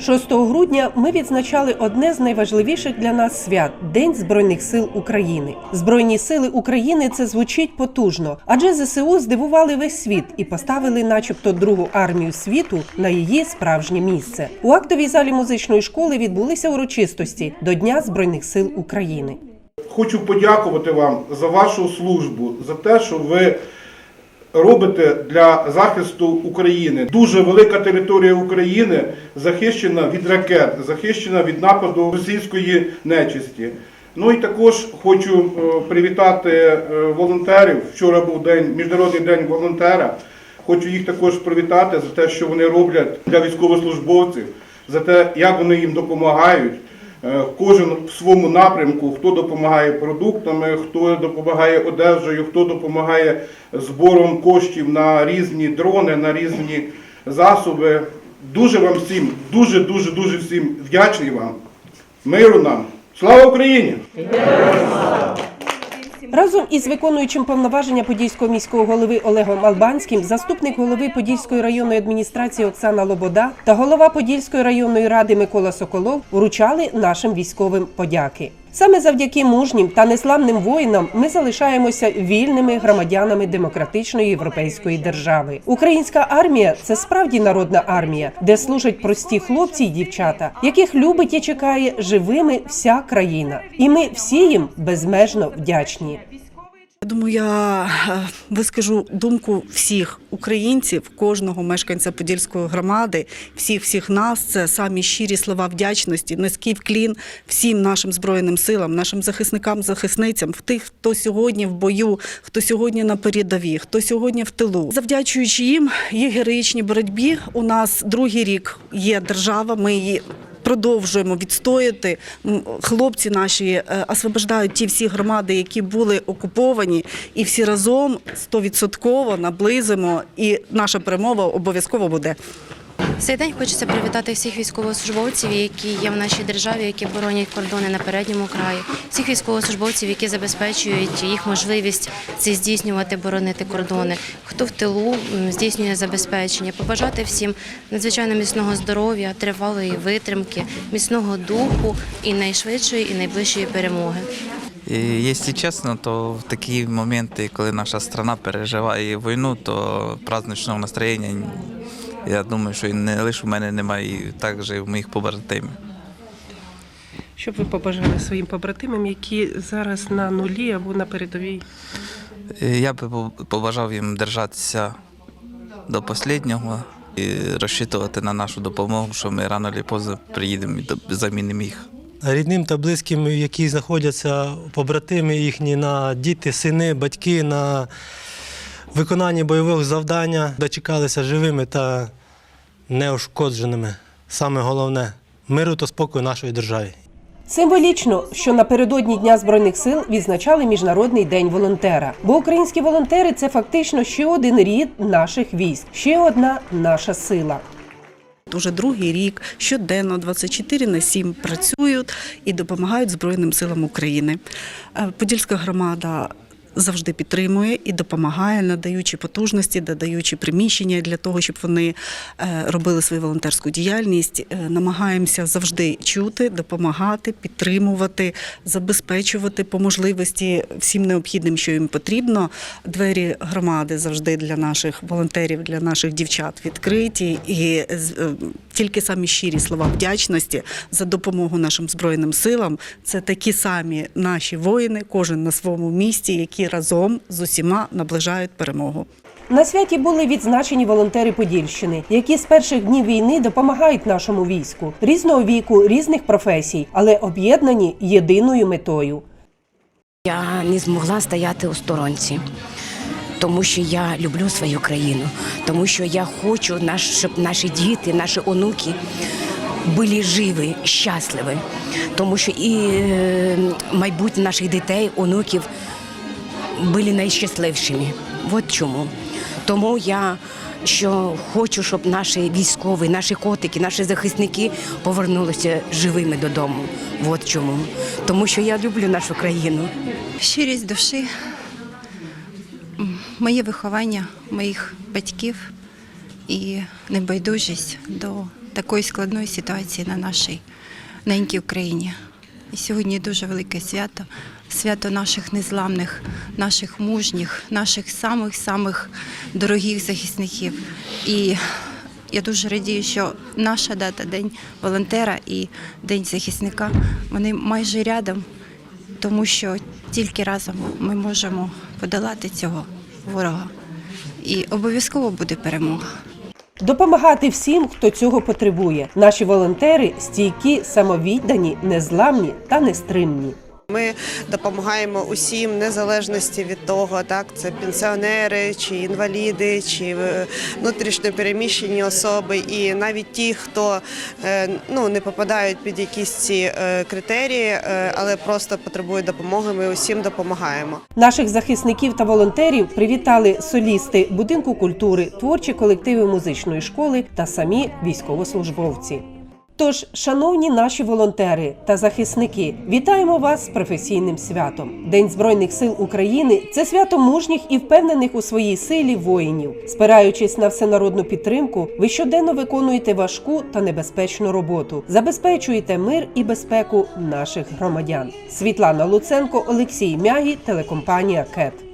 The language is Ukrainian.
6 грудня ми відзначали одне з найважливіших для нас свят День Збройних сил України. Збройні сили України це звучить потужно, адже ЗСУ здивували весь світ і поставили, начебто, другу армію світу на її справжнє місце. У актовій залі музичної школи відбулися урочистості до Дня Збройних сил України. Хочу подякувати вам за вашу службу, за те, що ви робите для захисту України. Дуже велика територія України захищена від ракет, захищена від нападу російської нечисті. Ну і також хочу е, привітати е, волонтерів. Вчора був день, Міжнародний день волонтера. Хочу їх також привітати за те, що вони роблять для військовослужбовців, за те, як вони їм допомагають. Е, Кожен в своєму напрямку, хто допомагає продуктами, хто допомагає одежею, хто допомагає збором коштів на різні дрони, на різні засоби. Дуже вам всім, дуже, дуже, дуже всім вдячний вам. Миру нам! Слава Україні! Разом із виконуючим повноваження подільського міського голови Олегом Албанським, заступник голови Подільської районної адміністрації Оксана Лобода та голова Подільської районної ради Микола Соколов вручали нашим військовим подяки. Саме завдяки мужнім та незламним воїнам ми залишаємося вільними громадянами демократичної європейської держави. Українська армія це справді народна армія, де служать прості хлопці й дівчата, яких любить і чекає живими вся країна. І ми всі їм безмежно вдячні. Я думаю, я е, вискажу думку всіх українців, кожного мешканця Подільської громади, всіх всіх нас. Це самі щирі слова вдячності, низький вклін всім нашим збройним силам, нашим захисникам, захисницям, в тих, хто сьогодні в бою, хто сьогодні на передовій, хто сьогодні в тилу. Завдячуючи їм, їх героїчній боротьбі, у нас другий рік є держава. Ми її продовжуємо відстояти. Хлопці наші е, освобождають ті всі громади, які були окуповані, і всі разом стовідсотково наблизимо. І наша перемога обов'язково буде. В цей день хочеться привітати всіх військовослужбовців, які є в нашій державі, які боронять кордони на передньому краї, всіх військовослужбовців, які забезпечують їх можливість це здійснювати, боронити кордони. Хто в тилу здійснює забезпечення, побажати всім надзвичайно міцного здоров'я, тривалої витримки, міцного духу і найшвидшої, і найближчої перемоги. Якщо чесно, то в такі моменти, коли наша страна переживає війну, то праздничного настроєння, я думаю, що і не лише у мене немає, і також і в моїх побратимів. Що б ви побажали своїм побратимам, які зараз на нулі або на передовій? Я би побажав їм держатися до останнього і розчитувати на нашу допомогу, що ми рано чи пізно приїдемо і замінимо їх. рідним та близьким, які знаходяться побратими їхні на діти, сини, батьки на виконанні бойових завдань, дочекалися живими та неушкодженими. Саме головне миру та спокою нашої державі. Символічно, що напередодні Дня збройних сил відзначали міжнародний день волонтера. Бо українські волонтери це фактично ще один рід наших військ, ще одна наша сила. Уже другий рік щоденно 24 на 7 працюють і допомагають Збройним силам України. Е, Подільська громада завжди підтримує і допомагає, надаючи потужності, додаючи приміщення для того, щоб вони е, робили свою волонтерську діяльність. Е, Намагаємося завжди чути, допомагати, підтримувати, забезпечувати по можливості всім необхідним, що їм потрібно. Двері громади завжди для наших волонтерів, для наших дівчат відкриті. І е, тільки самі щирі слова вдячності за допомогу нашим збройним силам. Це такі самі наші воїни, кожен на своєму місці, які разом з усіма наближають перемогу. На святі були відзначені волонтери Подільщини, які з перших днів війни допомагають нашому війську різного віку, різних професій, але об'єднані єдиною метою. Я не змогла стояти у сторонці, тому що я люблю свою країну, тому що я хочу, щоб наші діти, наші онуки були живі, щасливі, тому що і е, майбутнє наших дітей, онуків були найщасливішими. От чому. Тому я що хочу, щоб наші військові, наші котики, наші захисники повернулися живими додому. От чому. Тому що я люблю нашу країну. щирість душі, моє виховання моїх батьків і небайдужість до такої складної ситуації на нашій ненькій Україні. І сьогодні дуже велике свято, свято наших незламних, наших мужніх, наших самих-самих дорогих захисників. І я дуже радію, що наша дата, День волонтера і День захисника, вони майже рядом, тому що тільки разом ми можемо подолати цього ворога. І обов'язково буде перемога. Допомагати всім, хто цього потребує. Наші волонтери стійкі, самовіддані, незламні та нестримні. Ми допомагаємо усім, незалежності від того, так це пенсіонери, чи інваліди, чи е, внутрішньо переміщені особи, і навіть ті, хто е, ну не попадають під якісь ці е, критерії, але просто потребують допомоги. Ми усім допомагаємо. Наших захисників та волонтерів привітали солісти будинку культури, творчі колективи музичної школи та самі військовослужбовці. Тож, шановні наші волонтери та захисники, вітаємо вас з професійним святом. День Збройних сил України це свято мужніх і впевнених у своїй силі воїнів. Спираючись на всенародну підтримку, ви щоденно виконуєте важку та небезпечну роботу, забезпечуєте мир і безпеку наших громадян. Світлана Луценко, Олексій Мягі, телекомпанія КЕТ.